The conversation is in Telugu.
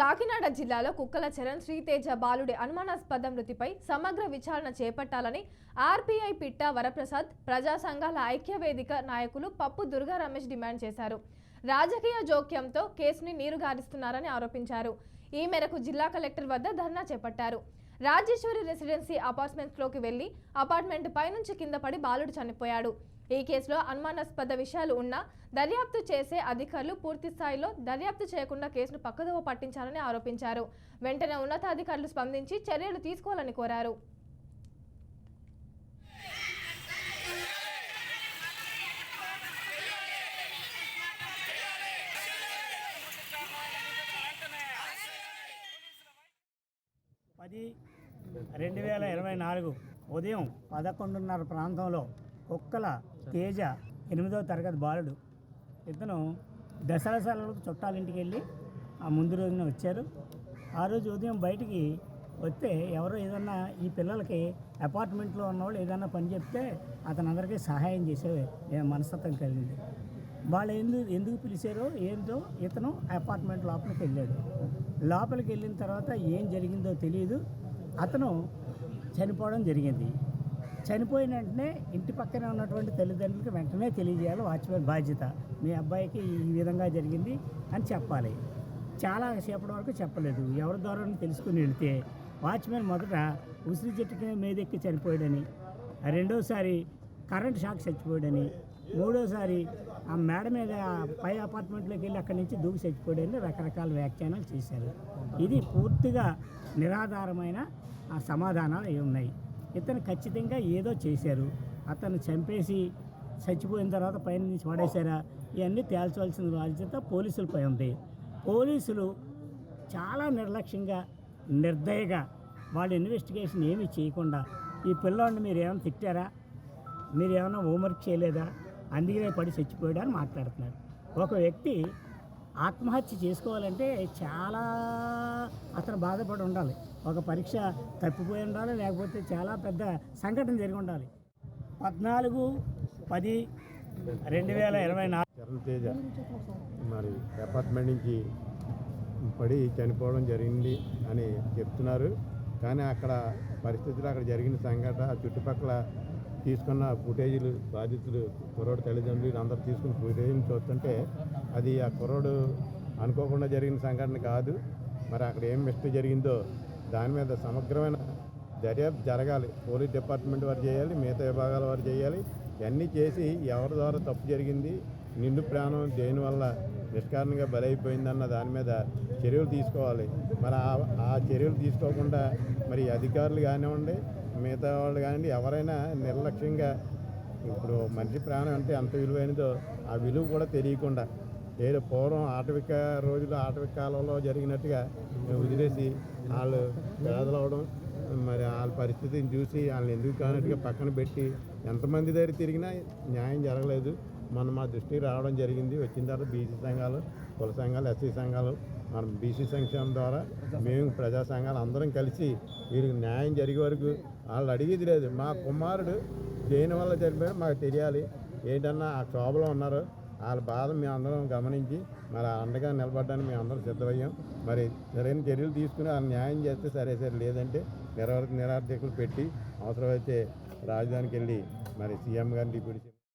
కాకినాడ జిల్లాలో కుక్కల చరణ్ శ్రీతేజ బాలుడి అనుమానాస్పద మృతిపై సమగ్ర విచారణ చేపట్టాలని ఆర్పీఐ పిట్టా వరప్రసాద్ ప్రజా సంఘాల ఐక్యవేదిక నాయకులు పప్పు దుర్గా రమేష్ డిమాండ్ చేశారు. రాజకీయ జోక్యంతో కేసుని నీరుగారిస్తున్నారని ఆరోపించారు. ఈ మేరకు జిల్లా కలెక్టర్ వద్ద ధర్నా చేపట్టారు. రాజేశ్వరి రెసిడెన్సీ అపార్ట్మెంట్లోకి వెళ్ళి అపార్ట్మెంట్ పైనుంచి కింద పడి బాలుడు చనిపోయాడు. ఈ కేసులో అనుమానాస్పద విషయాలు ఉన్నా దర్యాప్తు చేసే అధికారులు పూర్తి స్థాయిలో దర్యాప్తు చేయకుండా కేసును పక్కదోవ పట్టించారని ఆరోపించారు. వెంటనే ఉన్నతాధికారులు స్పందించి చర్యలు తీసుకోవాలని కోరారు. పది రెండు వేల ఇరవై నాలుగు ఉదయం పదకొండున్నర ప్రాంతంలో కుక్కల తేజ ఎనిమిదో తరగతి బాలుడు. ఇతను దసరా సెలవులకు చుట్టాలింటికి వెళ్ళి ఆ ముందు రోజున వచ్చారు. ఆ రోజు ఉదయం బయటికి వస్తే ఎవరో ఏదన్నా ఈ పిల్లలకి అపార్ట్మెంట్లో ఉన్నవాళ్ళు ఏదన్నా పని చెప్తే అతను అందరికీ సహాయం చేసే మనస్తత్వం కలిగింది. వాళ్ళు ఎందుకు ఎందుకు పిలిచారో ఏంటో ఇతను అపార్ట్మెంట్ లోపలికి వెళ్ళాడు. లోపలికి వెళ్ళిన తర్వాత ఏం జరిగిందో తెలియదు అతను చనిపోవడం జరిగింది. చనిపోయిన వెంటనే ఇంటి పక్కనే ఉన్నటువంటి తల్లిదండ్రులకి వెంటనే తెలియజేయాలి వాచ్మెన్ బాధ్యత. మీ అబ్బాయికి ఈ విధంగా జరిగింది అని చెప్పాలి. చాలా సేపటి వరకు చెప్పలేదు. ఎవరి ద్వారా తెలుసుకుని వెళితే వాచ్మెన్ మొదట ఉసిరి చెట్టుకి మీదెక్కి చనిపోయాడని రెండోసారి కరెంట్ షాక్ చచ్చిపోయాడని మూడోసారి ఆ మేడ మీద పై అపార్ట్మెంట్లోకి వెళ్ళి అక్కడి నుంచి దూకి చచ్చిపోయాడని రకరకాల వ్యాఖ్యానాలు చేశారు. ఇది పూర్తిగా నిరాధారమైన ఆ సమాధానాలు అయి ఉన్నాయి. ఇతను ఖచ్చితంగా ఏదో చేశారు. అతను చంపేసి చచ్చిపోయిన తర్వాత పైన నుంచి పడేశారా? ఇవన్నీ తేల్చవలసిన బాధ్యత పోలీసులపై ఉంది. పోలీసులు చాలా నిర్లక్ష్యంగా నిర్దయగా వాళ్ళ ఇన్వెస్టిగేషన్ ఏమీ చేయకుండా ఈ పిల్లోడిని మీరు ఏమైనా తిట్టారా? మీరు ఏమైనా హోంవర్క్ చేయలేదా? అందుకనే పడి చచ్చిపోయాడు అని మాట్లాడుతున్నారు ఒక వ్యక్తి ఆత్మహత్య చేసుకోవాలంటే చాలా అతను బాధపడి ఉండాలి. ఒక పరీక్ష తప్పిపోయి ఉండాలి లేకపోతే చాలా పెద్ద సంఘటన జరిగి ఉండాలి. పద్నాలుగు పది రెండు వేల ఇరవై నాలుగు తేజ మరి అపార్ట్మెంట్ నుంచి పడి చనిపోవడం జరిగింది అని చెప్తున్నారు. కానీ అక్కడ పరిస్థితులు అక్కడ జరిగిన సంఘటన చుట్టుపక్కల తీసుకున్న ఫుటేజీలు బాధితులు కుర్రోడు తల్లిదండ్రులు అందరూ తీసుకున్న ఫుటేజీలు చూస్తుంటే అది ఆ కుర్రోడు అనుకోకుండా జరిగిన సంఘటన కాదు. మరి అక్కడ ఏం మిస్టేక్ జరిగిందో దాని మీద సమగ్రమైన దర్యాప్తు జరగాలి. పోలీస్ డిపార్ట్మెంట్ వారు చేయాలి మిగతా విభాగాల వారు చేయాలి. ఇవన్నీ చేసి ఎవరి ద్వారా తప్పు జరిగింది నిండు ప్రాణం దేనివల్ల నిష్కారణంగా బలైపోయిందన్న దాని మీద చర్యలు తీసుకోవాలి. మరి ఆ- ఆ చర్యలు తీసుకోకుండా మరి అధికారులు కానివ్వండి మిగతా వాళ్ళు కానివ్వండి ఎవరైనా నిర్లక్ష్యంగా ఇప్పుడు మనిషి ప్రాణం అంటే ఎంత విలువైనదో ఆ విలువ కూడా తెలియకుండా ఏదో పూర్వం ఆటవిక రోజులు ఆటవిక కాలంలో జరిగినట్టుగా వదిలేసి వాళ్ళు పేదలవడం మరి వాళ్ళ పరిస్థితిని చూసి వాళ్ళని ఎందుకు కానట్టుగా పక్కన పెట్టి ఎంతమంది దగ్గర తిరిగినా న్యాయం జరగలేదు. మన మా దృష్టికి రావడం జరిగింది. వచ్చిన తర్వాత బీసీ సంఘాలు కుల సంఘాలు ఎస్సీ సంఘాలు మన బీసీ సంక్షేమం ద్వారా మేము ప్రజా సంఘాలు అందరం కలిసి వీరికి న్యాయం జరిగే వరకు వాళ్ళు అడిగేది లేదు. మా కుమారుడు దేని వల్ల చనిపోయాడో మాకు తెలియాలి. ఏంటన్నా ఆ క్షోభలో ఉన్నారు. వాళ్ళ బాధ మేము అందరం గమనించి మరి అండగా నిలబడడానికి మేము అందరం సిద్ధమయ్యాం. మరి సరైన చర్యలు తీసుకుని వాళ్ళు న్యాయం చేస్తే సరే సరే లేదంటే నిరవర్ నిరార్థకులు పెట్టి అవసరమైతే రాజధానికి వెళ్ళి మరి సీఎం గారిని డిప్యూటీ